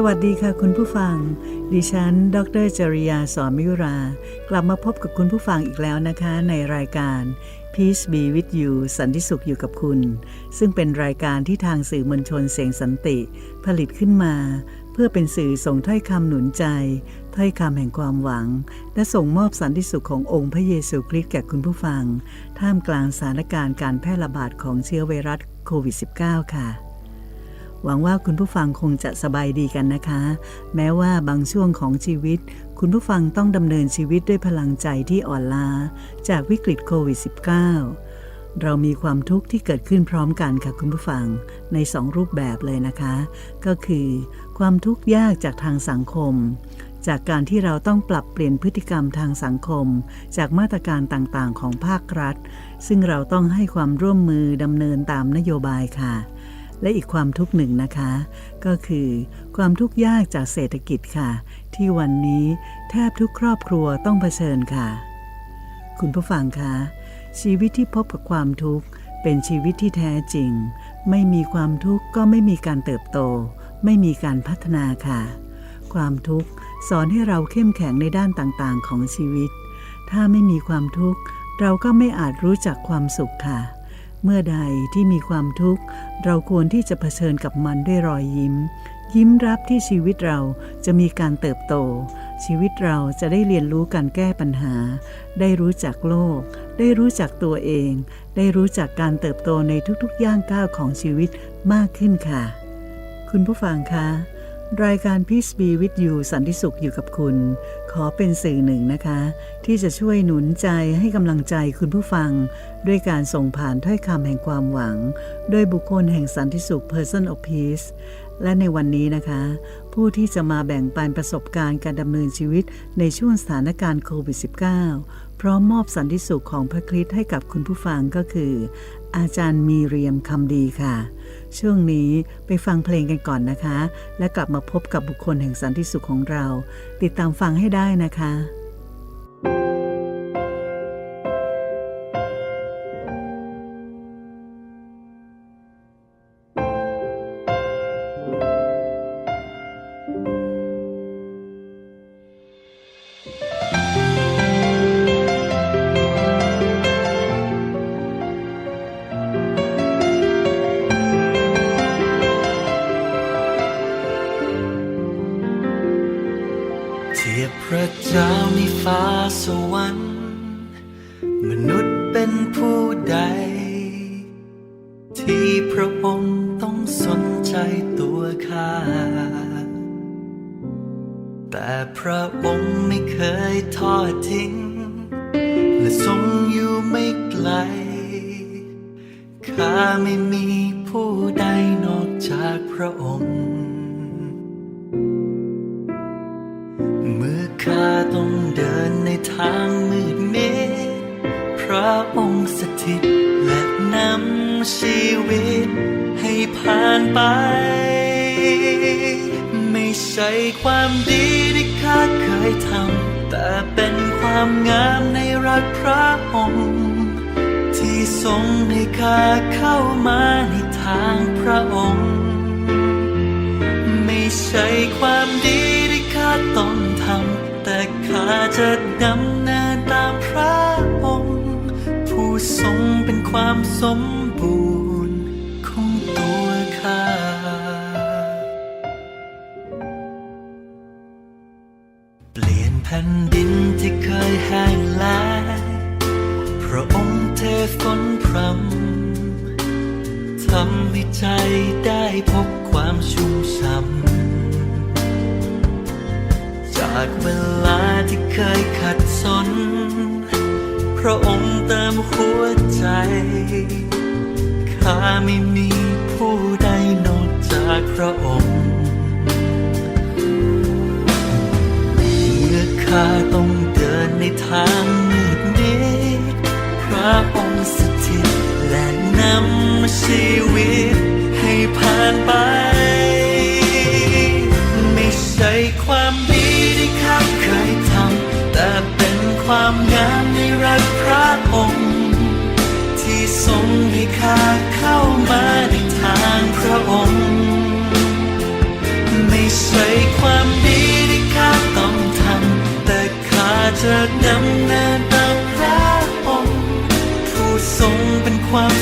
สวัสดีค่ะคุณผู้ฟัง ดิฉัน ดรจริยาสอนมิยุรา กลับมาพบกับคุณผู้ฟังอีกแล้วนะคะ ในรายการ Peace Be With You สันติสุขอยู่กับคุณ ซึ่งเป็นรายการที่ทางสื่อมวลชนเสียงสันติ ผลิตขึ้นมา เพื่อเป็นสื่อส่งถ้อยคำหนุนใจ ถ้อยคำแห่งความหวัง และส่งมอบสันติสุขขององค์พระเยซูคริสต์แก่คุณผู้ฟัง ท่ามกลางสถานการณ์การแพร่ระบาดของเชื้อไวรัสโควิด -19 ค่ะ หวังว่าคุณผู้ฟังคงจะสบายดีกันนะคะ แม้ว่าบางช่วงของชีวิต คุณผู้ฟังต้องดำเนินชีวิตด้วยพลังใจที่อ่อนล้า จากวิกฤตโควิด -19 เรามีความทุกข์ที่เกิดขึ้นพร้อมกันค่ะคุณผู้ฟัง ในสองรูปแบบเลยนะคะ ก็คือ ความทุกข์ยากจากทางสังคม จากการที่เราต้องปรับเปลี่ยนพฤติกรรมทางสังคม จากมาตรการต่างๆ ของภาครัฐ ซึ่งเราต้องให้ความร่วมมือดำเนินตามนโยบายค่ะ และอีกความทุกข์หนึ่งนะคะ ก็คือความทุกข์ยากจากเศรษฐกิจค่ะ ที่วันนี้แทบทุกครอบครัวต้องเผชิญค่ะ คุณผู้ฟังคะชีวิตที่พบกับความทุกข์เป็นชีวิตที่แท้จริง ไม่มีความทุกข์ก็ไม่มีการเติบโต ไม่มีการพัฒนาค่ะ ความทุกข์สอนให้เราเข้มแข็งในด้านต่างๆ ของชีวิต ถ้าไม่มีความทุกข์เราก็ไม่อาจรู้จักความสุขค่ะ เมื่อใดที่มีความทุกข์ เราควรที่จะเผชิญกับมันด้วยรอยยิ้ม ยิ้มรับที่ชีวิตเราจะมีการเติบโต ชีวิตเราจะได้เรียนรู้การแก้ปัญหา ได้รู้จักโลก ได้รู้จักตัวเอง ได้รู้จักการเติบโตในทุกๆ ย่างก้าวของชีวิตมากขึ้นค่ะ คุณผู้ฟังคะรายการ Peace Be With You สันติสุขอยู่กับคุณ ขอเป็นสื่อหนึ่งนะคะ ที่จะช่วยหนุนใจให้กำลังใจคุณผู้ฟัง ด้วยการส่งผ่านถ้อยคำแห่งความหวัง โดยบุคคลแห่งสันติสุข Person of Peace และในวันนี้นะคะ ผู้ที่จะมาแบ่งปันประสบการณ์การดำเนินชีวิตในช่วงสถานการณ์โควิด -19 พร้อมมอบสันติสุขของพระคริสต์ให้กับคุณผู้ฟังก็คือ อาจารย์มีเรียมคำดีค่ะ ช่วงนี้ไปฟังเพลงกันก่อนนะคะ และกลับมาพบกับบุคคลแห่งสันติสุขของเรา ติดตามฟังให้ได้นะคะ เทียบพระเจ้าในฟ้าสวรรค์ มนุษย์เป็นผู้ใด ที่พระองค์ต้องสนใจตัวข้า แต่พระองค์ไม่เคยทอดทิ้ง และทรงอยู่ไม่ไกล ข้าไม่มีผู้ใดนอกจากพระองค์ ต้องเดินในทางมืดมิดพระองค์สถิตและนำชีวิตให้ผ่านไป ไม่ใช่ความดีที่ข้าเคยทำ แต่เป็นความงามในรักพระองค์ ที่ทรงให้ข้าเข้ามาในทางพระองค์ จะดำเนินตามพระองค์ ผู้ทรงเป็นความสมบูรณ์ของตัวข้าเปลี่ยนแผ่นดินที่เคยแห้งแล้งพระองค์เทฝนพรำทำให้ใจได้พบความชุ่มช่ำจากเวลา เคยขัดสน พระองค์เติมหัวใจ ข้าไม่มีผู้ใดนอกจากพระองค์ เมื่อข้า จะดำเนินตามพระองค์ผู้ทรงเป็นความ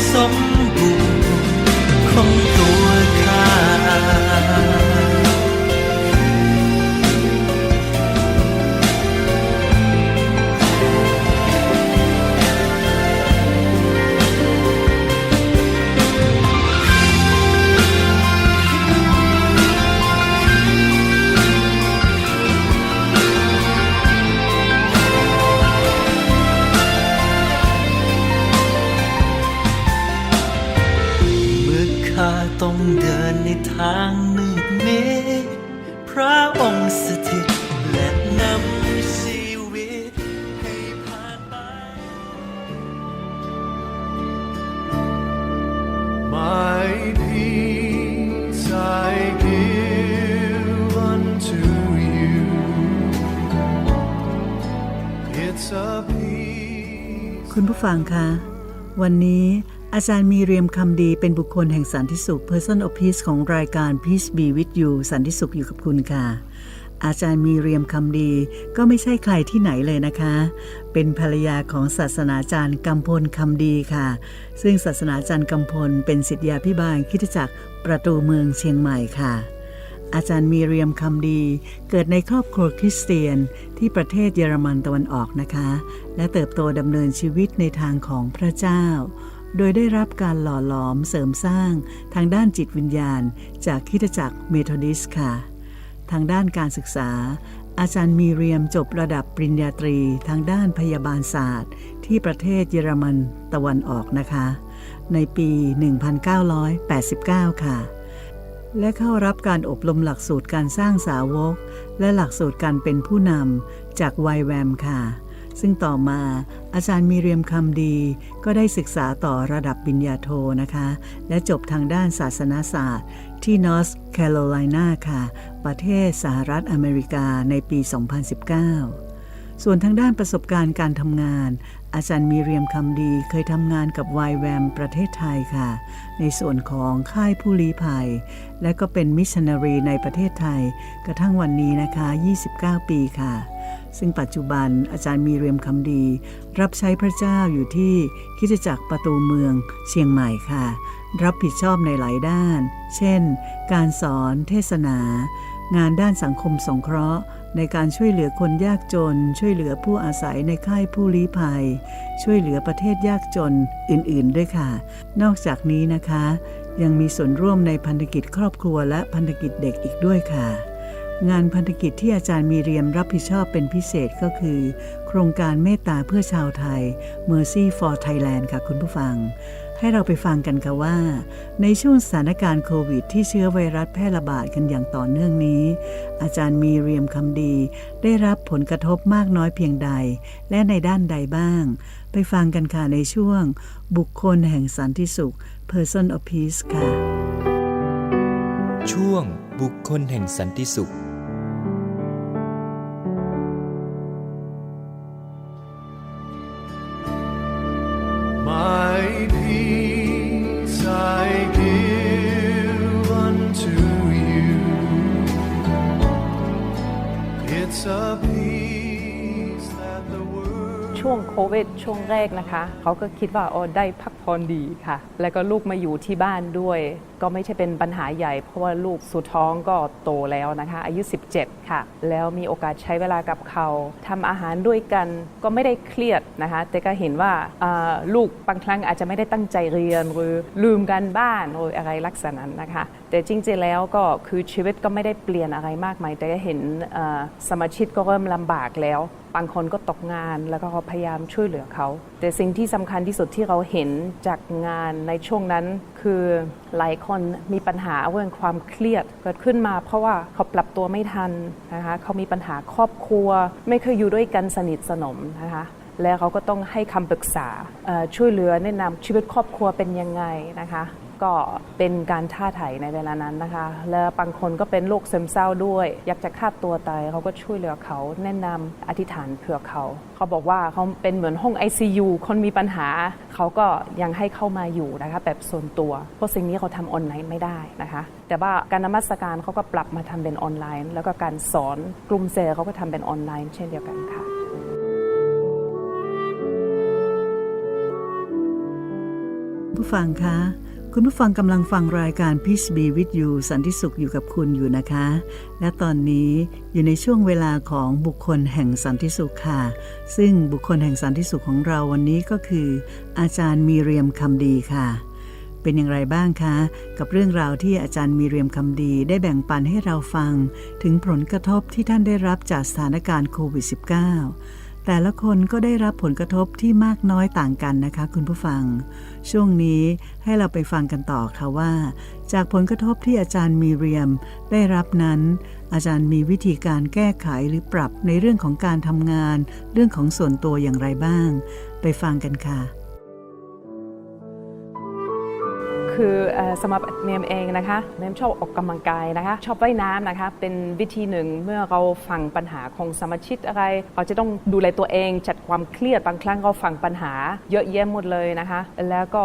วันนี้อาจารย์มีเรียมคำดีเป็นบุคคลแห่งสันติสุข Person of Peace ของรายการ Peace Be With You สันติสุขอยู่กับคุณค่ะ อาจารย์มีเรียมคำดีก็ไม่ใช่ใครที่ไหนเลยนะคะ เป็นภรรยาของศาสนาจารย์กำพลคำดีค่ะ ซึ่งศาสนาจารย์กำพลเป็นศิษยาพิบาลคิดจักรประตูเมืองเชียงใหม่ค่ะ อาจารย์มีเรียมคำดี เกิดในครอบครัวคริสเตียนที่ประเทศเยอรมันตะวันออกนะคะ และเติบโตดำเนินชีวิตในทางของพระเจ้า โดยได้รับการหล่อหลอมเสริมสร้างทางด้านจิตวิญญาณ จากคิดจักรเมโทดิส์ค่ะ ทางด้านการศึกษา อาจารย์มีเรียมจบระดับปริญญาตรีทางด้านพยาบาลศาสตร์ ที่ประเทศเยอรมันตะวันออกนะคะ ในปี 1989 ค่ะ และเข้ารับการอบรมหลักสูตรการสร้างสาวก และหลักสูตรการเป็นผู้นำจากไวแวมค่ะ ซึ่งต่อมาอาจารย์มีเรียมคำดี ก็ได้ศึกษาต่อระดับปริญญาโทนะคะ และจบทางด้านศาสนาศาสตร์ ที่นอร์ทแคโรไลนาค่ะ ประเทศสหรัฐอเมริกาในปี 2019 ส่วนทางด้านประสบการณ์การทำงาน อาจารย์มีเรียมคำดีเคยทำงานกับไวแวมประเทศไทยค่ะ ในส่วนของค่ายผู้ลี้ภัย และก็เป็นมิชชันนารีในประเทศไทย กระทั่งวันนี้นะคะ 29 ปีค่ะ ซึ่งปัจจุบันอาจารย์มีเรียมคำดี รับใช้พระเจ้าอยู่ที่คิดจักรประตูเมืองเชียงใหม่ค่ะ รับผิดชอบในหลายด้าน เช่น การสอนเทศนา งานด้านสังคมสงเคราะห์ ในการช่วยเหลือคนยากจน ช่วยเหลือผู้อาศัยในค่ายผู้ลี้ภัย ช่วยเหลือประเทศยากจนอื่นๆด้วยค่ะ นอกจากนี้นะคะ ยังมีส่วนร่วมในพันธกิจครอบครัวและพันธกิจเด็กอีกด้วยค่ะ งานพันธกิจที่อาจารย์มีเรียมรับผิดชอบเป็นพิเศษก็คือ โครงการเมตตาเพื่อชาวไทย Mercy for Thailand ค่ะคุณผู้ฟัง ให้เราไปฟังกันค่ะว่า ในช่วงสถานการณ์โควิด ที่เชื้อไวรัสแพร่ระบาดกันอย่างต่อเนื่องนี้ อาจารย์มีเรียมคำดี ได้รับผลกระทบมากน้อยเพียงใด และในด้านใดบ้าง ไปฟังกันค่ะในช่วง บุคคลแห่งสันติสุข Person of Peace ค่ะ ช่วงบุคคลแห่งสันติสุข It's a ช่วงโควิดช่วงแรกนะคะเขาก็คิดว่าอ๋อได้พักผ่อนดีค่ะ แล้วก็ลูกมาอยู่ที่บ้านด้วย ก็ไม่ใช่เป็นปัญหาใหญ่ เพราะว่าลูกสุดท้องก็โตแล้วนะคะ อายุ 17 ค่ะ แล้วมีโอกาสใช้เวลากับเขาทำอาหารด้วยกันก็ไม่ได้เครียดนะคะ แต่ก็เห็นว่าลูกบางครั้งอาจจะไม่ได้ตั้งใจเรียนหรือลืมกันบ้านหรืออะไรลักษณะนั้นนะคะ แต่จริงๆแล้วก็คือชีวิตก็ไม่ได้เปลี่ยนอะไรมากมายแต่ก็เห็นสมาชิกก็เริ่มลำบากแล้ว บางคนก็ตกงานแล้วก็พยายามช่วยเหลือเขา แต่สิ่งที่สำคัญที่สุดที่เราเห็นจากงานในช่วงนั้น คือหลายคนมีปัญหาเรื่องความเครียดเกิดขึ้นมา เพราะว่าเขาปรับตัวไม่ทันนะคะเขามีปัญหาครอบครัว ไม่เคยอยู่ด้วยกันสนิทสนมนะคะแล้วเขาก็ต้องให้คำปรึกษาช่วยเหลือแนะนำชีวิตครอบครัวเป็นยังไงนะคะ ก็เป็นการท่าไถในเวลานั้นนะคะ แล้วบางคนก็เป็นโรคซึมเศร้าด้วย อยากจะฆ่าตัวตายเขาก็ช่วยเหลือเขาแนะนำอธิษฐานเผื่อเขา เขาบอกว่าเขาเป็นเหมือนห้อง ICU คนมีปัญหา เขาก็ยังให้เข้ามาอยู่นะคะแบบส่วนตัว เพราะสิ่งนี้เขาทำออนไลน์ไม่ได้นะคะ แต่ว่าการนมัสการเขาก็ปรับมาทำเป็นออนไลน์ แล้วก็การสอนกลุ่มเซลล์เขาก็ทำเป็นออนไลน์ เช่นเดียวกันค่ะผู้ฟังคะ คุณผู้ฟังกำลังฟังรายการ Peace Be With You สันติสุขอยู่กับคุณอยู่นะคะ และตอนนี้อยู่ในช่วงเวลาของบุคคลแห่งสันติสุขค่ะ ซึ่งบุคคลแห่งสันติสุขของเราวันนี้ก็คือ อาจารย์มีเรียมคำดีค่ะ เป็นอย่างไรบ้างคะ กับเรื่องราวที่อาจารย์มีเรียมคำดีได้แบ่งปันให้เราฟัง ถึงผลกระทบที่ท่านได้รับจากสถานการณ์โควิด -19 แต่ละคนก็ได้รับผลกระทบที่มากน้อยต่างกันนะคะ คุณผู้ฟัง ช่วงนี้ให้เราไปฟังกันต่อค่ะว่า จากผลกระทบที่อาจารย์มีเรียม ได้รับนั้น อาจารย์มีวิธีการแก้ไขหรือปรับในเรื่องของการทำงาน เรื่องของส่วนตัวอย่างไรบ้าง ไปฟังกันค่ะ คือสำหรับเมมเองนะคะเมมชอบออกกำลังกายนะคะ ชอบว่ายน้ำนะคะเป็นวิธีหนึ่งเมื่อเราฟังปัญหาของสมาชิกอะไร เราจะต้องดูแลตัวเองจัดความเครียดบางครั้งเราฟังปัญหา เยอะแยะหมดเลยนะคะ แล้วก็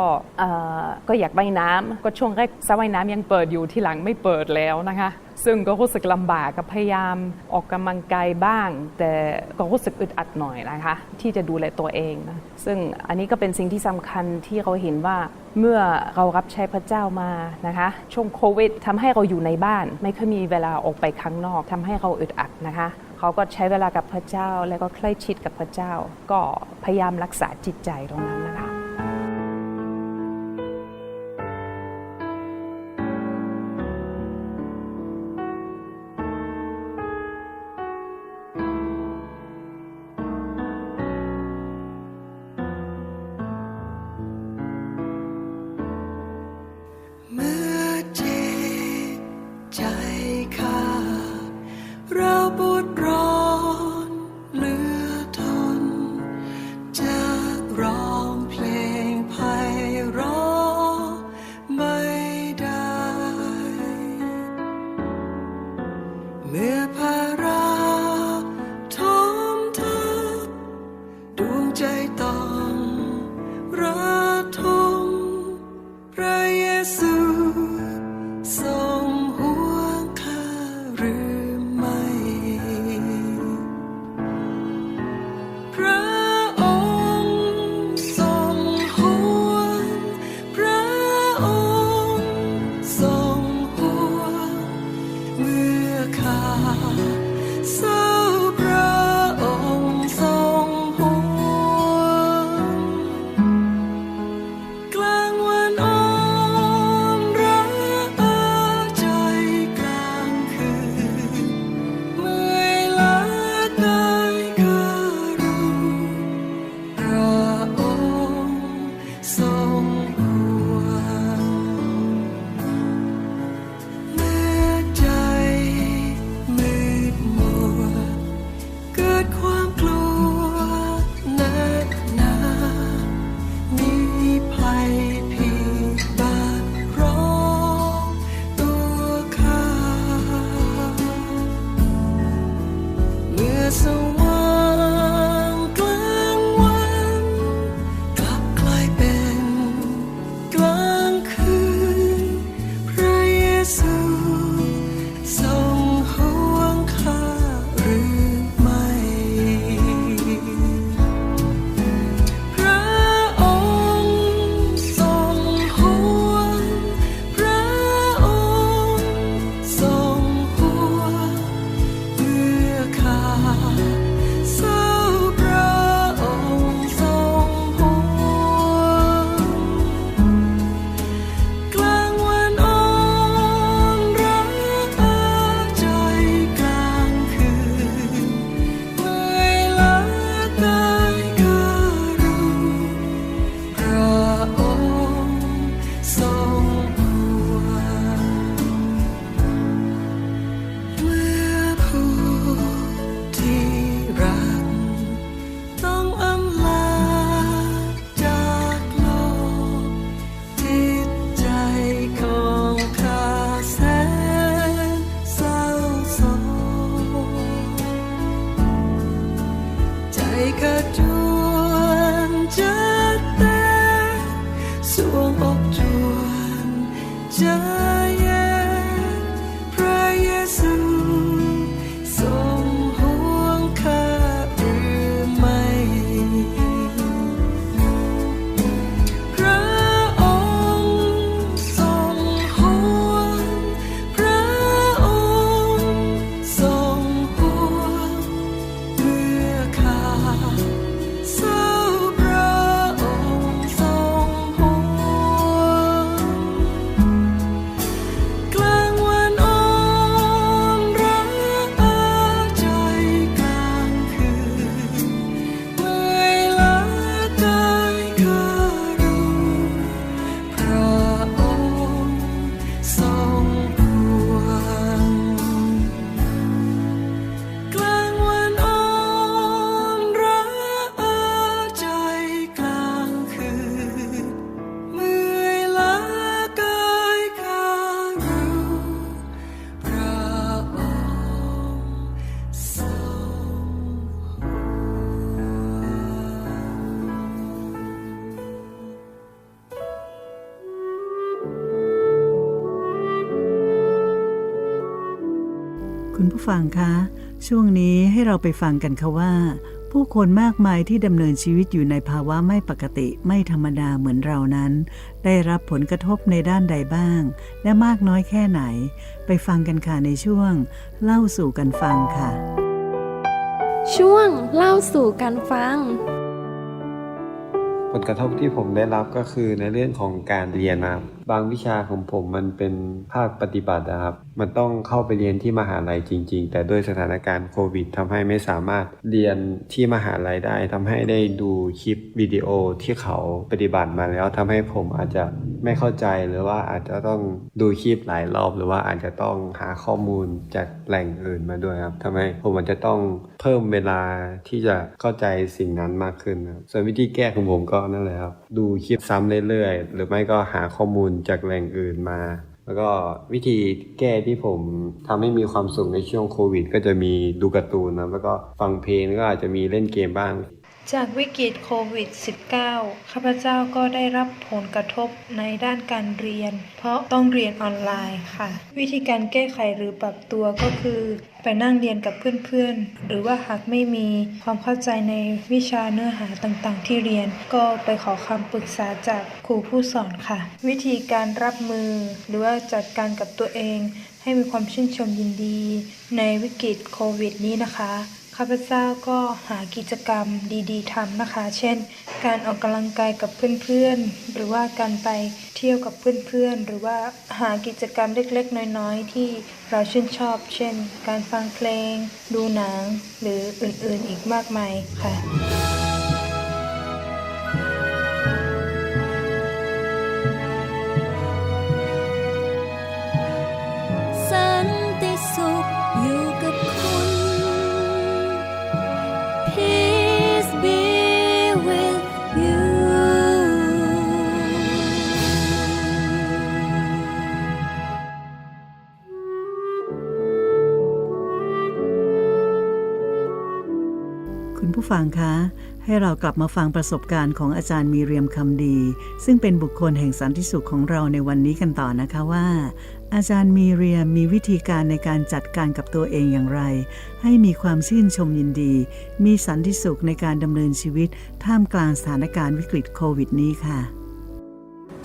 ก็อยากว่ายน้ำก็ช่วงแรกสระว่ายน้ำยังเปิดอยู่ที่หลังไม่เปิดแล้วนะคะ ซึ่งก็รู้สึกลำบากกับพยายามออกกำลังกายบ้าง แต่ก็รู้สึกอึดอัดหน่อยนะคะ ที่จะดูแลตัวเองนะซึ่งอันนี้ก็เป็นสิ่งที่สำคัญที่เราเห็นว่าเมื่อเรารับใช้พระเจ้ามานะคะ ช่วงโควิดทำให้เราอยู่ในบ้าน ไม่ค่อยมีเวลาออกไปข้างนอกทำให้เราอึดอัดนะคะเขาก็ใช้เวลากับพระเจ้า แล้วก็ใกล้ชิดกับพระเจ้า ก็พยายามรักษาจิตใจตรงนั้นนะคะ เฟังคะ ช่วงนี้ให้เราไปฟังกันค่ะว่า ผู้คนมากมายที่ดำเนินชีวิตอยู่ในภาวะไม่ปกติไม่ธรรมดาเหมือนเรานั้น ได้รับผลกระทบในด้านใดบ้าง และมากน้อยแค่ไหน ไปฟังกันค่ะในช่วง เล่าสู่กันฟังค่ะ ช่วงเล่าสู่กันฟัง ผลกระทบที่ผมได้รับก็คือในเรื่องของการเรียนนะครับบางวิชาของผมมันเป็นภาคปฏิบัตินะครับมันต้องเข้าไปเรียนที่มหาลัยจริง ๆ แต่ด้วยสถานการณ์โควิดทำให้ไม่สามารถเรียนที่มหาลัยได้ทำให้ได้ดูคลิปวิดีโอที่เขาปฏิบัติมาแล้วทำให้ผมอาจจะไม่เข้าใจหรือว่าอาจจะต้องดูคลิปหลายรอบ หรือว่าอาจจะต้องหาข้อมูลจากแหล่งอื่นมาด้วยครับทำให้ผมอาจจะต้องเพิ่มเวลาที่จะเข้าใจสิ่งนั้นมากขึ้นครับส่วนวิธีแก้ของผมก็นั่นแหละครับ ดูคลิปซ้ำเรื่อยๆหรือไม่ก็หาข้อมูลจากแหล่งอื่นมา แล้วก็วิธีแก้ที่ผมทำให้มีความสุขในช่วงโควิด ก็จะมีดูการ์ตูนนะแล้วก็ฟังเพลงก็อาจจะมีเล่นเกมบ้าง จากวิกฤตโควิด -19 ข้าพเจ้าก็ได้รับผลกระทบในด้านการเรียน เพราะต้องเรียนออนไลน์ค่ะ วิธีการแก้ไขหรือปรับตัวก็คือ ไปนั่งเรียนกับเพื่อนๆ หรือว่าหากไม่มีความเข้าใจในวิชาเนื้อหาต่างๆ ที่เรียน ก็ไปขอคำปรึกษาจากครูผู้สอนค่ะ วิธีการรับมือ หรือว่าจัดการกับตัวเอง ให้มีความชื่นชมยินดี ในวิกฤตโควิด นี้นะคะ ข้าพเจ้าก็หากิจกรรมดีๆทำนะคะ เช่น การออกกำลังกายกับเพื่อนๆ หรือว่าการไปเที่ยวกับเพื่อนๆ หรือว่าหากิจกรรมเล็กๆ น้อยๆ ที่เราชื่นชอบ เช่น การฟังเพลง ดูหนัง หรืออื่นๆ อีกมากมายค่ะ ฟังคะ ให้เรากลับมาฟังประสบการณ์ของอาจารย์มีเรียมคำดี ซึ่งเป็นบุคคลแห่งสันติสุขของเราในวันนี้กันต่อนะคะว่า อาจารย์มีเรียมมีวิธีการในการจัดการกับตัวเองอย่างไร ให้มีความชื่นชมยินดี มีสันติสุขในการดำเนินชีวิตท่ามกลางสถานการณ์วิกฤตโควิดนี้ค่ะ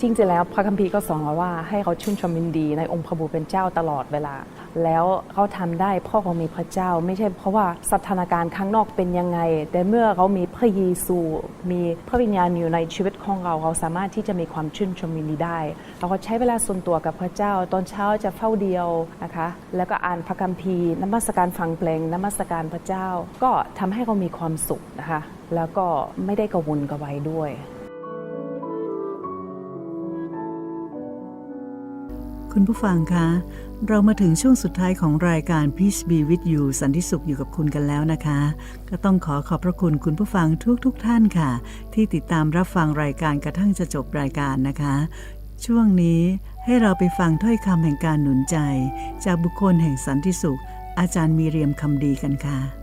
จริงๆแล้วพระคัมภีร์ก็สอนเราว่าให้เขาชื่นชมยินดีในองค์พระผู้เป็นเจ้าตลอดเวลา แล้วเขาทำได้เพราะเขามีพระเจ้า ไม่ใช่เพราะว่าสถานการณ์ข้างนอกเป็นยังไง แต่เมื่อเขามีพระเยซู มีพระวิญญาณอยู่ในชีวิตของเราเขาสามารถที่จะมีความชื่นชมยินดีได้เราก็ใช้เวลาส่วนตัวกับพระเจ้า ตอนเช้าจะเฝ้าเดียวนะคะ แล้วก็อ่านพระคัมภีร์นมัสการฟังเพลงนมัสการพระเจ้า ก็ทำให้เขามีความสุขนะคะ แล้วก็ไม่ได้กังวลกระวายด้วย คุณผู้ฟังคะ เรามาถึงช่วงสุดท้ายของรายการ Peace Be With You สันติสุขอยู่กับคุณกันแล้วนะคะ ก็ต้องขอขอบพระคุณคุณผู้ฟังทุกๆทท่านค่ะ ที่ติดตามรับฟังรายการกระทั่งจะจบรายการนะคะ ช่วงนี้ให้เราไปฟังถ้อยคำแห่งการหนุนใจ จากบุคคลแห่งสันติสุข อาจารย์มีเรียมคำดีกันค่ะ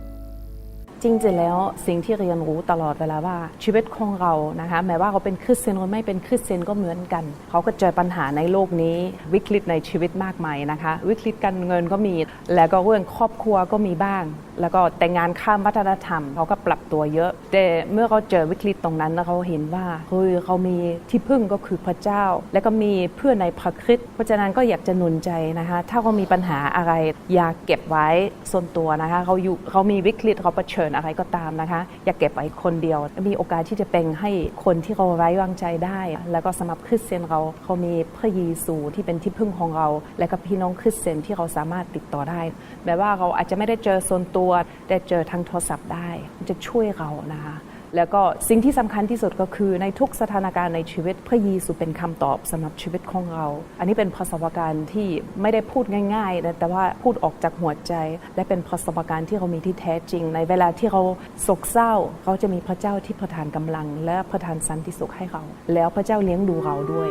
จริงๆแล้วสิ่งที่เรียนรู้ตลอดเวลาว่าชีวิตของเรานะคะแม้ว่าเขาเป็นคริสเตียนหรือไม่เป็นคริสเตียนก็เหมือนกัน เขาก็เจอปัญหาในโลกนี้วิกฤตในชีวิตมากมายนะคะ วิกฤตการเงินก็มี แล้วก็เรื่องครอบครัวก็มีบ้าง แล้วก็แต่งงานข้ามวัฒนธรรมเขาก็ปรับตัวเยอะ แต่เมื่อเขาเจอวิกฤตตรงนั้นแล้วเขาเห็นว่าเฮ้ยเขามีที่พึ่งก็คือพระเจ้า แล้วก็มีเพื่อนในพระคริสต์เพราะฉะนั้นก็อยากจะหนุนใจนะคะ ถ้าเขามีปัญหาอะไร อย่าเก็บไว้ส่วนตัวนะคะเขาอยู่เขามีวิกฤตเขาเผชิญอะไรก็ตามนะคะ อย่าเก็บไว้คนเดียว มีโอกาสที่จะเป็นให้คนที่เขาไว้วางใจได้ แล้วก็สำหรับคริสเตียนเราเขามีพระเยซูที่เป็นที่พึ่งของเรา และก็พี่น้องคริสเตียนที่เขาสามารถติดต่อได้แม้ว่าเราอาจจะไม่ได้เจอส่วนตัวแต่เจอทางโทรศัพท์ได้มันจะช่วยเรานะคะแล้วก็สิ่งที่สำคัญที่สุดก็คือในทุกสถานการณ์ในชีวิตพระเยซูเป็นคำตอบสำหรับชีวิตของเรา อันนี้เป็นประสบการณ์ที่ไม่ได้พูดง่ายๆนะแต่ว่าพูดออกจากหัวใจ และเป็นประสบการณ์ที่เรามีที่แท้จริง ในเวลาที่เราโศกเศร้าเขาจะมีพระเจ้าที่ประทานกำลัง และประทานสันติสุขให้เรา แล้วพระเจ้าเลี้ยงดูเราด้วย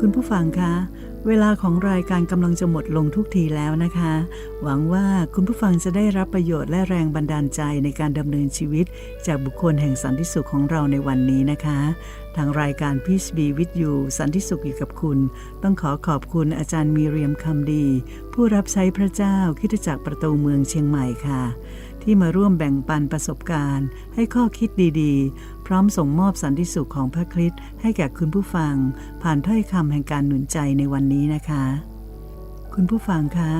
คุณผู้ฟังคะ เวลาของรายการกำลังจะหมดลงทุกทีแล้วนะคะ หวังว่าคุณผู้ฟังจะได้รับประโยชน์และแรงบันดาลใจในการดำเนินชีวิต จากบุคคลแห่งสันติสุขของเราในวันนี้นะคะ ทางรายการ Peace Be With You สันติสุขอยู่กับคุณ ต้องขอขอบคุณอาจารย์มีเรียมคำดี ผู้รับใช้พระเจ้าคิดจักรประตูเมืองเชียงใหม่ค่ะ ที่มาร่วมแบ่งปันประสบการณ์ ให้ข้อคิดดีๆ พร้อมส่งมอบสันติสุขของพระคริสต์ให้แก่คุณผู้ฟัง ผ่านถ้อยคำแห่งการหนุนใจในวันนี้นะคะ คุณผู้ฟังคะ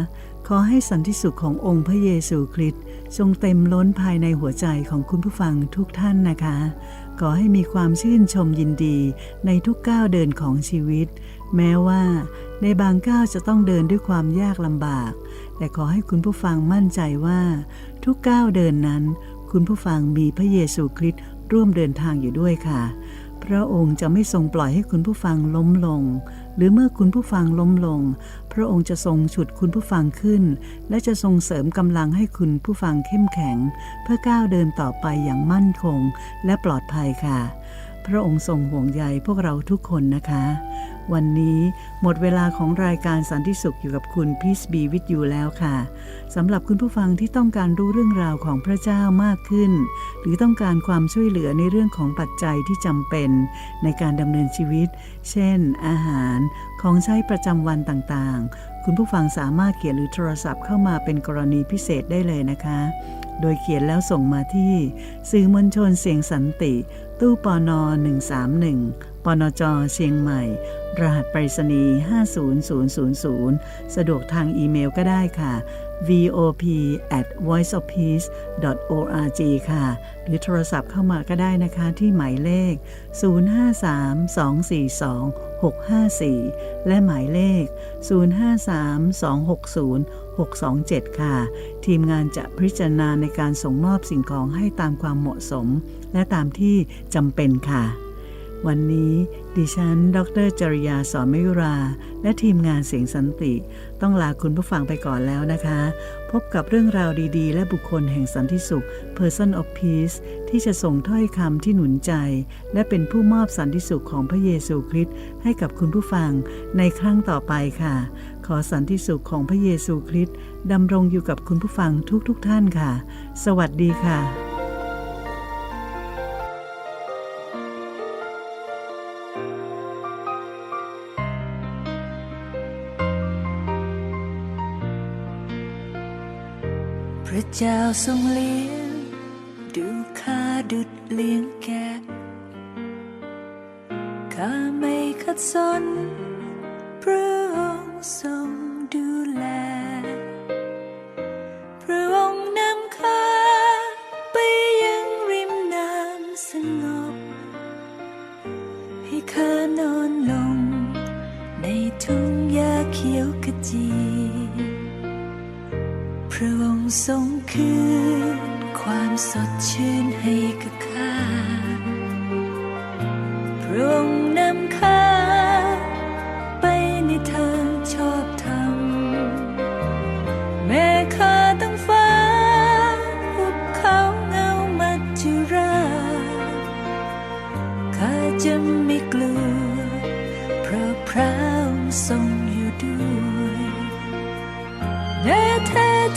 ขอให้สันติสุขขององค์พระเยซูคริสต์ทรงเต็มล้นภายในหัวใจของคุณผู้ฟังทุกท่านนะคะ ขอให้มีความชื่นชมยินดีในทุกก้าวเดินของชีวิต แม้ว่าในบางก้าวจะต้องเดินด้วยความยากลำบาก แต่ขอให้คุณผู้ฟังมั่นใจว่า ทุกก้าวเดินนั้น คุณผู้ฟังมีพระเยซูคริสต์ร่วมเดินทางอยู่ด้วยค่ะ พระองค์จะไม่ทรงปล่อยให้คุณผู้ฟังล้มลง หรือเมื่อคุณผู้ฟังล้มลง พระองค์จะทรงฉุดคุณผู้ฟังขึ้น และจะทรงเสริมกำลังให้คุณผู้ฟังเข้มแข็ง เพื่อก้าวเดินต่อไปอย่างมั่นคง และปลอดภัยค่ะ พระองค์ทรงห่วงใยพวกเราทุกคนนะคะ วันนี้หมดเวลาของรายการสันติสุขอยู่กับคุณ Peace Be With You แล้วค่ะสำหรับคุณผู้ฟังที่ต้องการรู้เรื่องราวของพระเจ้ามากขึ้น หรือต้องการความช่วยเหลือในเรื่องของปัจจัยที่จำเป็น ในการดำเนินชีวิต เช่น อาหารของใช้ประจำวันต่างๆ คุณผู้ฟังสามารถเขียนหรือโทรศัพท์เข้ามาเป็นกรณีพิเศษได้เลยนะคะ โดยเขียนแล้วส่งมาที่ สื่อมวลชนเสียงสันติ ตู้ปอนอ131 ปนจเชียงใหม่ รหัสไปรษณีย์50000 สะดวกทางอีเมลก็ได้ค่ะ vop at voiceofpeace org ค่ะ หรือโทรศัพท์เข้ามาก็ได้นะคะที่หมายเลข 053-242-654 และหมายเลข 053-260-627 ค่ะ ทีมงานจะพิจารณาในการส่งมอบสิ่งของให้ตามความเหมาะสม และตามที่จำเป็นค่ะ วันนี้ดิฉัน ดรจริยาสอนมยุรา และทีมงานเสียงสันติ ต้องลาคุณผู้ฟังไปก่อนแล้วนะคะ พบกับเรื่องราวดีๆ และบุคคลแห่งสันติสุข Person of Peace ที่จะส่งถ้อยคำที่หนุนใจ และเป็นผู้มอบสันติสุขของพระเยซูคริสต์ให้กับคุณผู้ฟังในครั้งต่อไปค่ะ ขอสันติสุขของพระเยซูคริสต์ดำรงอยู่กับคุณผู้ฟังทุกๆทท่านค่ะ สวัสดีค่ะ พระเจ้าทรงเลี้ยง ดูข้าดุดเลี้ยงแกะข้าไม่ขัดสนพระองค์ทรง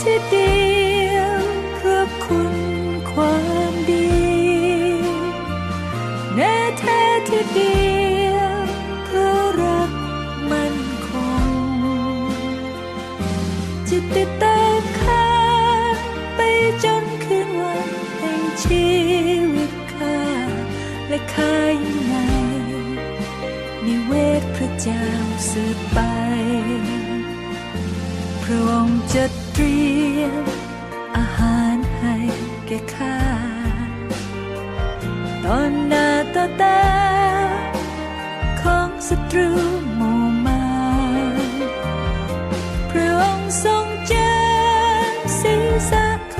ที่เดียวเพราะคุณความดีแน่แท้ที่เดียวเพราะรักมันคงจิตติดตามข้าไปจนคืนวันแห่งชีวิตข้าและข้ายังไงนิเวทพระเจ้า តាខងសត្រូវមកមកព្រះអង្គសង្ចានសិសាខ